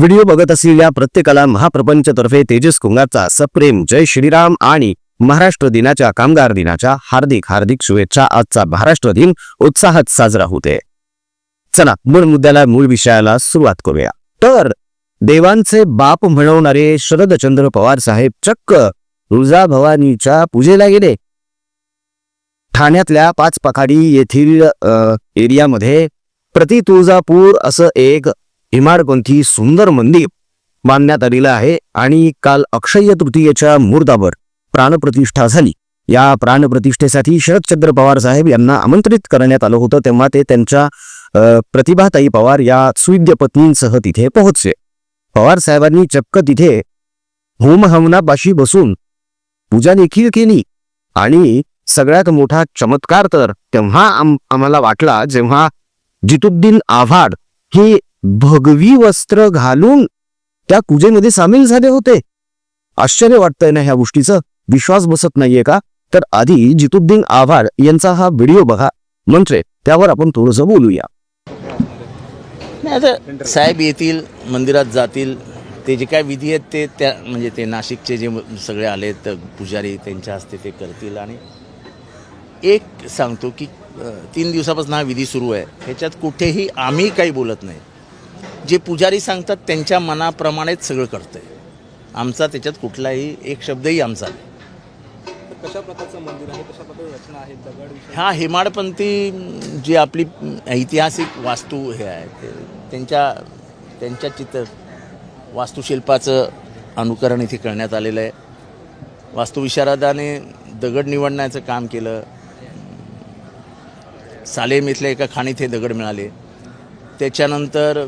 Video बघत असलेल्या प्रत्येकाला महाप्रपंचतर्फे तेजस कुंगारचा सप्रेम जय श्रीराम आणि महाराष्ट्र दिनाच्या कामगार दिनाच्या हार्दिक हार्दिक शुभेच्छा. आजचा महाराष्ट्र दिन उत्साहात साजरा होते. चला मूळ मुद्द्याला मूळ विषयाला सुरुवात करूया. तर देवांचे बाप म्हणवणारे शरदचंद्र पवार साहेब चक्क तुळजाभवानीच्या पूजेला गेले. ठाण्यातल्या पाच पखाडी येथील एरियामध्ये प्रति तुळजापूर असं एक हिमाडपंथी सुंदर मंदिर बांधण्यात आलेलं आहे आणि काल अक्षय तृतीयेच्या मुहूर्तावर प्राणप्रतिष्ठा झाली. या प्राणप्रतिष्ठेसाठी शरदचंद्र पवार साहेब यांना आमंत्रित करण्यात आलं होतं तेव्हा ते त्यांच्या प्रतिभाताई पवार या सुविद्य पत्नींसह तिथे पोहोचले. पवार साहेबांनी चक्क तिथे होमहवनापाशी बसून पूजा देखील केली आणि सगळ्यात मोठा चमत्कार तर तेव्हा आम आम्हाला वाटला जेव्हा जितुद्दीन आव्हाड हे भगवी वस्त्र घालून त्या पूजेमध्ये सामील झाले होते. आश्चर्य वाटतंय ना ह्या गोष्टीचं? विश्वास बसत नाहीये का? तर आधी जितुद्दीन आव्हाड यांचा हा व्हिडिओ बघा. म्हणजे त्यावर आपण थोडंसं बोलूया. नाही आता साहेब येतील मंदिरात जातील. ते जे काय विधी आहेत ते त्या म्हणजे ते नाशिकचे जे सगळे आले तर पुजारी त्यांच्या हस्ते ते करतील. आणि एक सांगतो की तीन दिवसापासून हा विधी सुरू आहे. ह्याच्यात कुठेही आम्ही काही बोलत नाही. जे पुजारी सांगतात त्यांच्या मनाप्रमाणेच सगळं करतंय. आमचा त्याच्यात कुठलाही एक शब्दही आमचा नाही. कशा प्रकारचं मंदिर आहे? कशा रचना आहे? दगड ह्या हेमाडपंथी जी आपली ऐतिहासिक वास्तू हे आहे ते त्यांच्या त्यांच्या चित्र वास्तुशिल्पाचं अनुकरण इथे करण्यात आलेलं आहे. वास्तुविशारदाने दगड निवडण्याचं काम केलं. सालेम इथल्या एका खाणीत हे दगड मिळाले. त्याच्यानंतर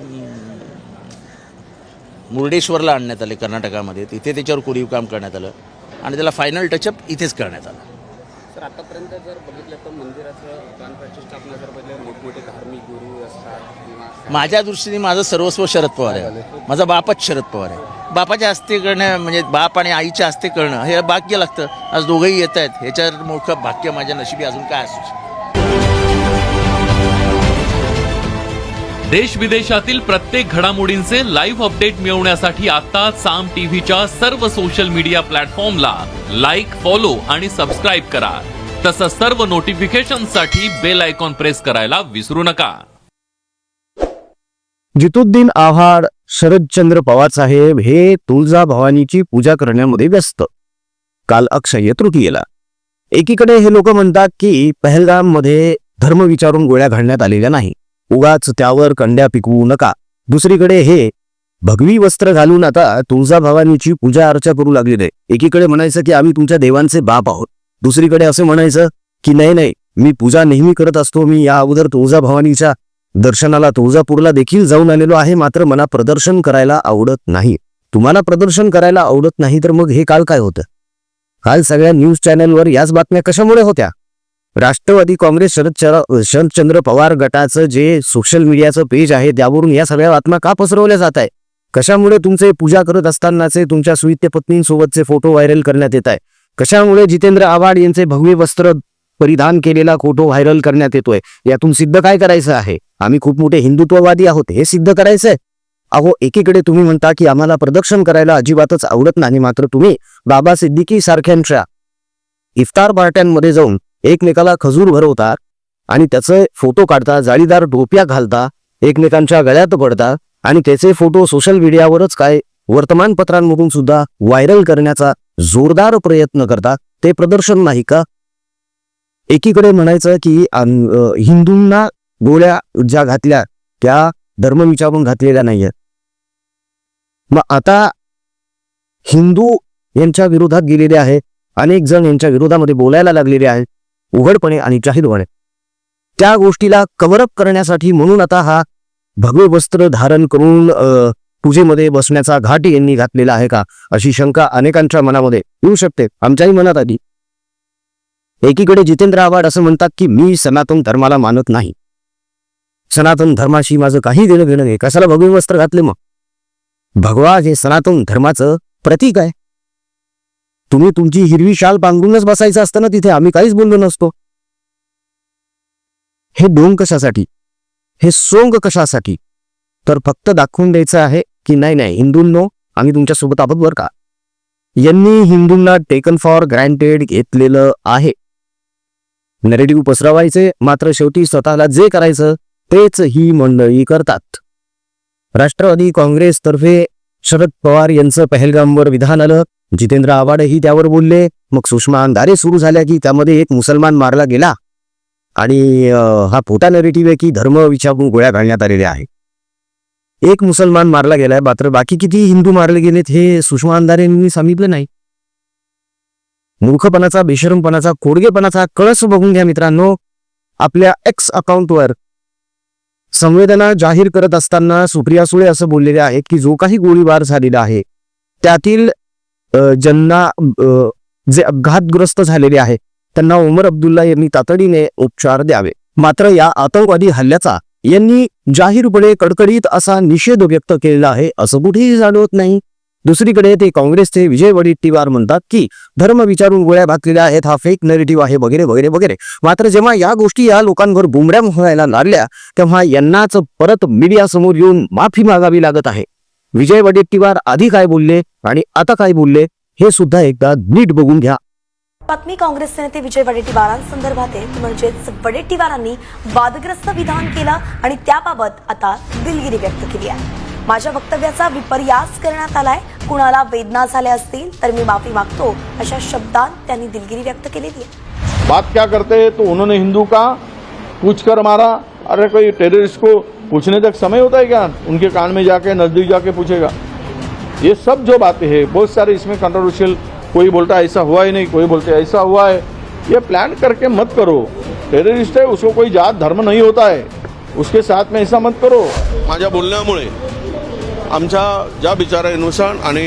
मुर्डेश्वरला आणण्यात आले कर्नाटकामध्ये. तिथे त्याच्यावर कोरीव काम करण्यात आलं. आणि त्याला फायनल टचअप इथेच करण्यात आलं. सर आतापर्यंत जर बघितलं तर मंदिराचं प्राणप्रतिष्ठापना जर बघितलं मोठमोठे धार्मिक गुरु असतात माझ्या दृष्टीने माझं सर्वस्व शरद पवार आहे. माझा बापच शरद पवार आहे. बापाच्या हस्ते करणं म्हणजे बाप आणि आईच्या हस्ते करणं हे भाग्य लागतं. आज दोघंही येत आहेत ह्याच्यावर मोठं भाग्य माझ्या नशिबी अजून काय असू शकतं? देश विदेशातील प्रत्येक घडामोडींचे लाईव्ह अपडेट मिळवण्यासाठी आता साम टीव्हीच्या सर्व सोशल मीडिया प्लॅटफॉर्मला लाईक फॉलो आणि सबस्क्राईब करा. तसंच सर्व नोटिफिकेशनसाठी बेल आयकॉन प्रेस करायला विसरू नका. जितुद्दीन आव्हाड शरदचंद्र पवार साहेब हे तुळजा भवानीची पूजा करण्यामध्ये व्यस्त. काल अक्षय्य तृतीयेला. एकीकडे हे लोक म्हणतात की पहलगाममध्ये धर्म विचारून गोळ्या घालण्यात आलेल्या नाही. उगाच त्यावर कंड्या पिकवू नका. दुसरीकडे हे भगवी वस्त्र घालून आता तुळजा भवानीची पूजा अर्चा करू लागलेले एकीकडे म्हणायचं की आम्ही तुमच्या देवांचे बाप आहोत. दुसरीकडे असं म्हणायचं की नाही नाही मी पूजा नेहमी करत असतो. मी या अगोदर तुळजा भवानीच्या दर्शनाला तुळजापूरला देखील जाऊन आलेलो आहे. मात्र मला प्रदर्शन करायला आवडत नाही. तुम्हाला प्रदर्शन करायला आवडत नाही तर मग हे काल काय होतं? काल सगळ्या न्यूज चॅनलवर याच बातम्या कशामुळे होत्या? राष्ट्रवादी काँग्रेस शरद शरदचंद्र पवार गटाचं जे सोशल मीडियाचं पेज आहे त्यावरून या सगळ्या बातम्या का पसरवल्या जात आहे कशामुळे तुमचे पूजा करत असतानाचे तुमच्या सुवित्य पत्नींसोबतचे फोटो व्हायरल करण्यात येत आहे? कशामुळे जितेंद्र आव्हाड यांचे भगवे वस्त्र परिधान केलेला फोटो व्हायरल करण्यात येतोय? यातून सिद्ध काय करायचं आहे? आम्ही खूप मोठे हिंदुत्ववादी आहोत हे सिद्ध करायचंय? अहो एकीकडे तुम्ही म्हणता की आम्हाला प्रदक्षिण करायला अजिबातच आवडत नाही मात्र तुम्ही बाबा सिद्दीकी सारख्यांच्या इफ्तार पार्ट्यांमध्ये जाऊन एकमेकाला खजूर भरवता आणि त्याचे फोटो काढता जाळीदार टोप्या घालता एकमेकांच्या गळ्यात पडता आणि त्याचे फोटो सोशल मीडियावरच काय वर्तमानपत्रांमधून सुद्धा व्हायरल करण्याचा जोरदार प्रयत्न करता ते प्रदर्शन नाही का? एकीकडे म्हणायचं की हिंदूंना गोळ्या ज्या घातल्या त्या धर्म विचारून घातलेल्या नाहीये मग आता हिंदू यांच्या विरोधात गेलेले आहे अनेक जण यांच्या विरोधामध्ये बोलायला लागलेले आहेत. उघडपणे आणि जाहीरपणे. त्या गोष्टीला कव्हरअप करण्यासाठी म्हणून आता हा भगवे वस्त्र धारण करून पूजेमध्ये बसण्याचा घाट यांनी घातलेला आहे का? अशी शंका अनेकांच्या मनामध्ये येऊ शकते. आमच्याही मनात आली. एकीकडे जितेंद्र आव्हाड असं म्हणतात की मी सनातन धर्माला मानत नाही. सनातन धर्माशी माझं काही देणं घेणं नाही. कशाला भगवे वस्त्र घातले मग? भगवा हे सनातन धर्माचं प्रतीक आहे. तुम्ही तुमची हिरवी शाल पांघरूनच बसायचं असतं ना तिथे? आम्ही काहीच बोललो नसतो. हे डोंग कशासाठी? हे सोंग कशासाठी? तर फक्त दाखवून द्यायचं आहे की नाही नाही हिंदूंनो आम्ही तुमच्यासोबत आहोत बरं का? यांनी हिंदूंना टेकन फॉर ग्रँटेड घेतलेलं आहे. नेरेटिव्ह पसरवायचे मात्र शेवटी स्वतःला जे करायचं तेच ही मंडळी करतात. राष्ट्रवादी काँग्रेसतर्फे शरद पवार यांचं पहलगामवर विधान आलं. जितेंद्र आव्हाडही त्यावर बोलले. मग सुषमा अंधारे सुरू झाल्या की त्यामध्ये एक मुसलमान मारला गेला. आणि हा खोटा नरेटिव्ह आहे की धर्म विचारून गोळ्या घालण्यात आलेल्या आहे. एक मुसलमान मारला गेलाय मात्र बाकी किती हिंदू मारले गेलेत हे सुषमा अंधारेंनी सांगितलं नाही. मूर्खपणाचा बेशरमपणाचा कोडगेपणाचा कळस बघून घ्या मित्रांनो. आपल्या एक्स अकाउंटवर संवेदना जाहीर करत असताना सुप्रिया सुळे असं बोललेले आहेत की जो काही गोळीबार झालेला आहे त्यातील ज्यांना जे अपघातग्रस्त झालेले आहे त्यांना उमर अब्दुल्ला यांनी तातडीने उपचार द्यावे. मात्र या आतंकवादी हल्ल्याचा यांनी जाहीरपणे कडकडीत असा निषेध व्यक्त केलेला आहे असं कुठेही जाणवत नाही. दुसरीकडे ते काँग्रेसचे विजय वडेट्टीवार म्हणतात की धर्म विचारून गोळ्या घातलेल्या आहेत हा फेक नेरेटिव्ह आहे वगैरे वगैरे वगैरे. मात्र जेव्हा या गोष्टी या लोकांवर बुमऱ्या व्हायला लागल्या तेव्हा यांनाच परत मीडियासमोर येऊन माफी मागावी लागत आहे. विजय वडेट्टीवार आधी काय बोलले आणि आता काय बोलले हे सुद्धा एकदा नीट बघून घ्या. बातमी काँग्रेसचे नेते विजय वडेट्टीवारांसंदर्भात आहे. म्हणजेच वडेट्टीवारांनी वादग्रस्त विधान केलं आणि त्याबाबत आता दिलगिरी व्यक्त केली आहे. माझ्या वक्तव्याचा विपर्यास करण्यात आलाय. कुणाला वेदना झाल्या असतील तर मी माफी मागतो अशा शब्दात त्यांनी दिलगिरी व्यक्त केलेली आहे. बात क्या करते हैं? तो उन्होंने हिंदू का? पूछ कर मारा. अरे कोई टेररिस्ट को पूछने तक समय होता है क्या? उनके कान में जाके नज़दीक जाके पूछेगा। ये सब जो बातें हैं बहुत सारे इसमें कंट्रोवर्शियल कोई बोलता है ऐसा हुआ ही नहीं कोई बोलते ऐसा हुआ है। ये प्लान करके मत करो। टेररिस्ट है उसको कोई जात धर्म नहीं होता है। उसके साथ में ऐसा मत करो। माझ्या बोलण्यामुळे आमच्या ज्या विचारानुसार आणि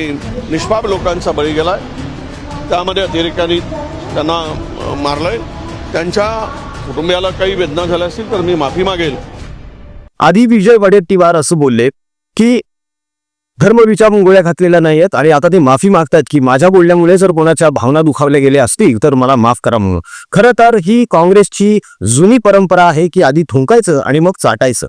निष्पाप लोकांचा बळी गेला आहे त्यामध्ये अतिरेक्यांनी त्यांना मारलं आहे त्यांच्या कुटुंबियाला काही वेदना झाल्या असतील तर मी माफी मागेल. आधी विजय वडेट्टीवार असं बोलले की धर्म विचारून गोळ्या घातलेल्या नाहीयेत आणि आता ते माफी मागतात की माझ्या बोलण्यामुळे जर कोणाच्या भावना दुखावल्या गेल्या असतील तर मला माफ करा म्हणून. खरं तर ही काँग्रेसची जुनी परंपरा आहे की आधी थुंकायचं आणि मग चाटायचं.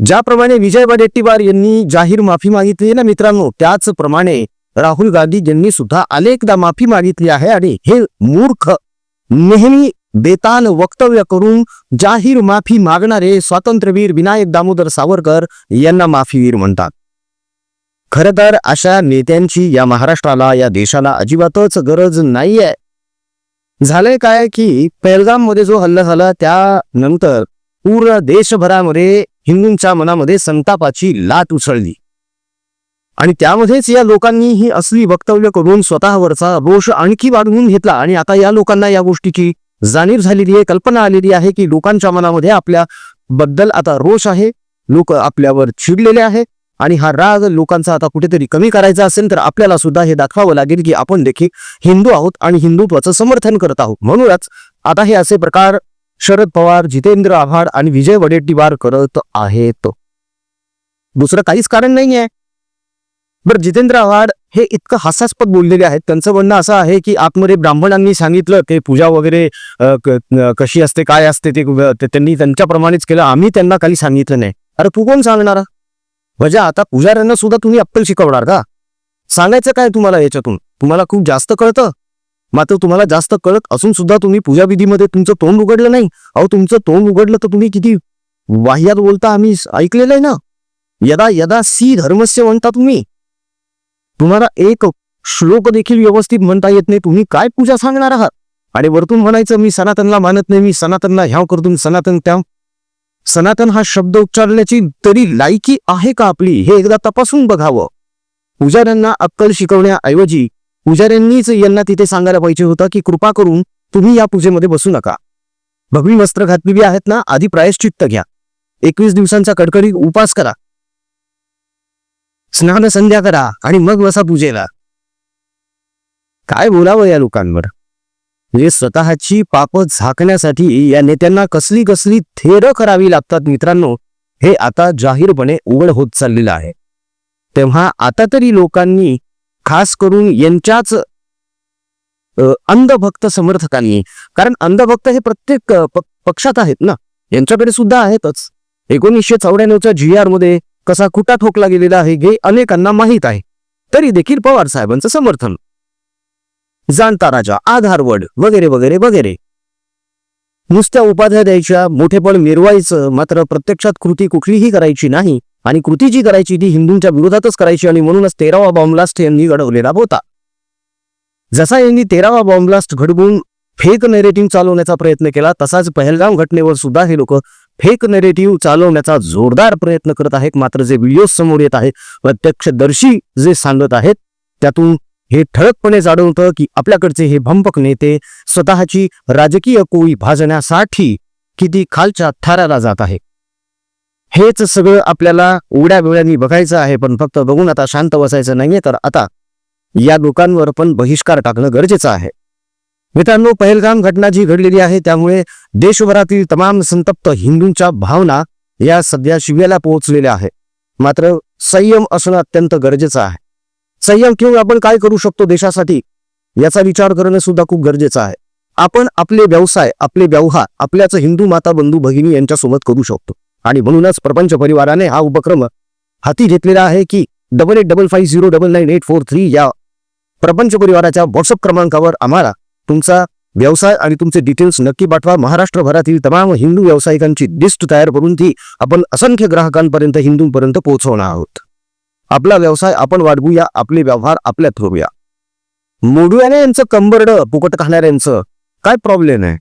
ज्याप्रमाणे विजय वडेट्टीवार यांनी जाहीर माफी मागितली ना मित्रांनो त्याचप्रमाणे राहुल गांधी यांनी सुद्धा अनेकदा माफी मागितली आहे आणि हे मूर्ख नेहमी बेताल वक्तव्य करून जाहीर माफी मागणारे स्वातंत्र्यवीर विनायक दामोदर सावरकर यांना माफीवीर म्हणतात. खरं तर अशा नेत्यांची या महाराष्ट्राला या देशाला अजिबातच गरज नाहीये. झालंय काय की पहलगाममध्ये जो हल्ला झाला त्यानंतर पूर्ण देशभरामध्ये हिंदूंच्या मनामध्ये संतापाची लाट उसळली. आणि त्यामध्येच या लोकांनी ही असली वक्तव्य करून स्वतःवरचा रोष आणखी वाढवून घेतला. आणि आता या लोकांना या गोष्टीची जाणीव झालेली आहे कल्पना आलेली आहे की लोकांच्या मनामध्ये आपल्या बद्दल आता रोष आहे. लोक आपल्यावर चिडलेले आहे आणि हा राग लोकांचा आता कुठेतरी कमी करायचा असेल तर आपल्याला सुद्धा हे दाखवावं लागेल की आपण देखील हिंदू आहोत आणि हिंदुत्वाचं समर्थन करत आहोत. म्हणूनच आता हे असे प्रकार शरद पवार जितेंद्र आव्हाड आणि विजय वडेट्टीवार करत आहेत. दुसरं काहीच कारण नाही आहे बरं जितेंद्र आव्हाड हे इतकं हास्यास्पद बोललेले आहेत. त्यांचं म्हणणं असं आहे की आतमध्ये ब्राह्मणांनी सांगितलं ते पूजा वगैरे कशी असते काय असते ते ते त्यांनी त्यांच्याप्रमाणेच केलं. आम्ही त्यांना काही सांगितलं नाही. अरे तू कोण सांगणार? म्हणजे आता पुजाऱ्यांना सुद्धा तुम्ही अक्कल शिकवणार का? सांगायचं काय तुम्हाला याच्यातून? तुम्हाला खूप जास्त कळतं? मात्र तुम्हाला जास्त कळत असून सुद्धा तुम्ही पूजाविधीमध्ये तुमचं तोंड उघडलं नाही. अहो तुमचं तोंड उघडलं तर तुम्ही किती वाह्यात बोलता आम्ही ऐकलेलं आहे ना? यदा यदा सी धर्मस्य म्हणता तुम्ही. तुम्हाला एक श्लोक देखील व्यवस्थित म्हणता येत नाही. तुम्ही काय पूजा सांगणार आहात? आणि वरतून म्हणायचं मी सनातनला मानत नाही मी सनातनला ह्याव करतो सनातन त्या सनातन हा शब्द उच्चारण्याची तरी लायकी आहे का आपली? हे एकदा तपासून बघावं. पुजाऱ्यांना अक्कल शिकवण्याऐवजी पुजाऱ्यांनीच यांना तिथे सांगायला पाहिजे होतं की कृपा करून तुम्ही या पूजेमध्ये बसू नका. भगवी वस्त्र घातलेली आहेत ना आधी प्रायश्चित्त घ्या. एकवीस दिवसांचा कडकडीत उपास करा. स्नान संध्या करा आणि मग बसा पूजेला. काय बोलावं या लोकांवर? म्हणजे स्वतःची पाप झाकण्यासाठी या नेत्यांना कसली कसली थेर करावी लागतात मित्रांनो हे आता जाहीरपणे उघड होत चाललेलं आहे. तेव्हा आता तरी लोकांनी खास करून यांच्याच अंधभक्त समर्थकांनी कारण अंधभक्त हे प्रत्येक पक्षात आहेत ना यांच्याकडे सुद्धा आहेतच. एकोणीसशे चौऱ्याण्णवच्या जी आरमध्ये कसा खुटा ठोकला गेलेला आहे हे अनेकांना माहीत आहे. तरी देखील पवार साहेबांचं समर्थन. जाणता राजा आधारवड वगैरे वगैरे वगैरे. नुसत्या उपाध्या द्यायच्या मोठेपण मिरवायचं मात्र प्रत्यक्षात कृती कुठलीही करायची नाही आणि कृती जी करायची ती हिंदूंच्या विरोधातच करायची आणि म्हणूनच तेरावा बॉम्बलास्ट यांनी घडवलेला होता. जसा यांनी तेरावा बॉम्बलास्ट घडवून फेक नेरेटिव्ह चालवण्याचा प्रयत्न केला तसाच पहलगाम घटनेवर सुद्धा हे लोक फेक नेरेटिव्ह चालवण्याचा जोरदार प्रयत्न करत आहेत. मात्र जे व्हिडिओ समोर येत आहे प्रत्यक्षदर्शी जे सांगत आहेत त्यातून हे ठळकपणे जाणवतं की आपल्याकडचे हे भंपक नेते स्वतःची राजकीय कोळी भाजण्यासाठी किती खालच्या थाराला जात आहे हेच सगळं आपल्याला उघड्या वेळांनी बघायचं आहे पण फक्त बघून आता शांत बसायचं नाहीये. तर आता या लोकांवर पण बहिष्कार टाकणं गरजेचं आहे. मित्रांनो पहलगाम घटना जी घडलेली आहे त्यामुळे देशभरातील तमाम संतप्त हिंदूंच्या भावना या सध्या शिव्याला पोहोचलेल्या आहे मात्र संयम असणं अत्यंत गरजेचं आहे. संयम ठेवून आपण काय करू शकतो देशासाठी याचा विचार करणं सुद्धा खूप गरजेचं आहे. आपण आपले व्यवसाय आपले व्यवहार आपल्याच हिंदू माता बंधू भगिनी यांच्यासोबत करू शकतो. आणि म्हणूनच प्रपंच परिवाराने हा उपक्रम हाती घेतलेला आहे की double eight double five zero double nine eight four three या प्रपंच परिवाराच्या व्हॉट्सअप क्रमांकावर आम्हाला तुमचा व्यवसाय आणि तुमचे डिटेल्स नक्की पाठवा. महाराष्ट्रभरातील तमाम हिंदू व्यावसायिकांची लिस्ट तयार करून ती आपण असंख्य ग्राहकांपर्यंत हिंदूंपर्यंत पोहोचवणार आहोत. आपला व्यवसाय आपण वाढवूया आपले व्यवहार आपल्यात होऊया मोडूयाने यांचं कंबरड फुकट खाणाऱ्यांचं काय प्रॉब्लेम आहे?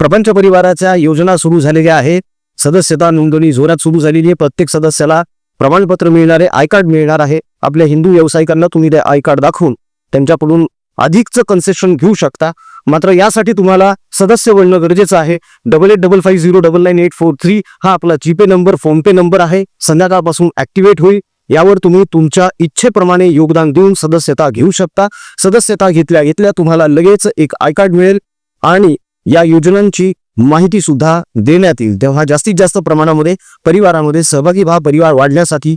प्रपंच परिवाराच्या योजना सुरू झालेल्या आहेत सदस्यता नोंदणी जोरात सुरू झालेली आहे. प्रत्येक सदस्याला प्रमाणपत्र मिळणारे आय कार्ड मिळणार आहे. आपल्या हिंदू व्यावसायिकांना तुम्ही ते आय कार्ड दाखवून त्यांच्याकडून अधिकचं कन्सेशन घेऊ शकता. मात्र यासाठी तुम्हाला सदस्य बनणं गरजेचं आहे. Double eight double five zero double nine eight four three हा आपला जीपे नंबर फोनपे नंबर आहे. संध्याकाळपासून ऍक्टिव्हेट होईल. यावर तुम्ही तुमच्या इच्छेप्रमाणे योगदान देऊन सदस्यता घेऊ शकता. सदस्यता घेतल्या घेतल्या तुम्हाला लगेच एक आय कार्ड मिळेल आणि या योजनांची माहिती सुद्धा देण्यात येईल. तेव्हा जास्तीत जास्त प्रमाणामध्ये परिवारामध्ये सहभागी व्हा. परिवार वाढण्यासाठी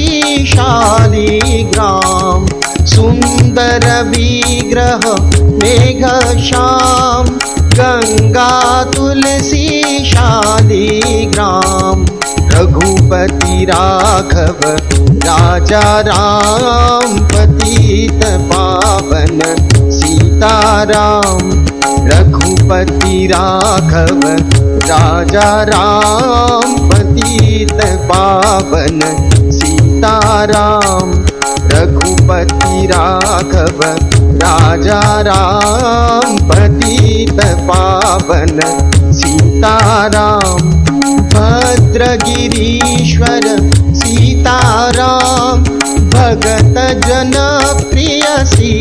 शालिग्राम सुन्दर विग्रह मेघ श्याम गङ्गा तुलसी शालिग्राम रघुपति राघव राजा राम पतित पावन सीताराम रघुपति राघव राजा राम पतित पावन। सीताराम रघुपति राघव राजा राम पतित पावन। सीताराम भद्रगिरीश्वर सीताराम भगत जन प्रिय सी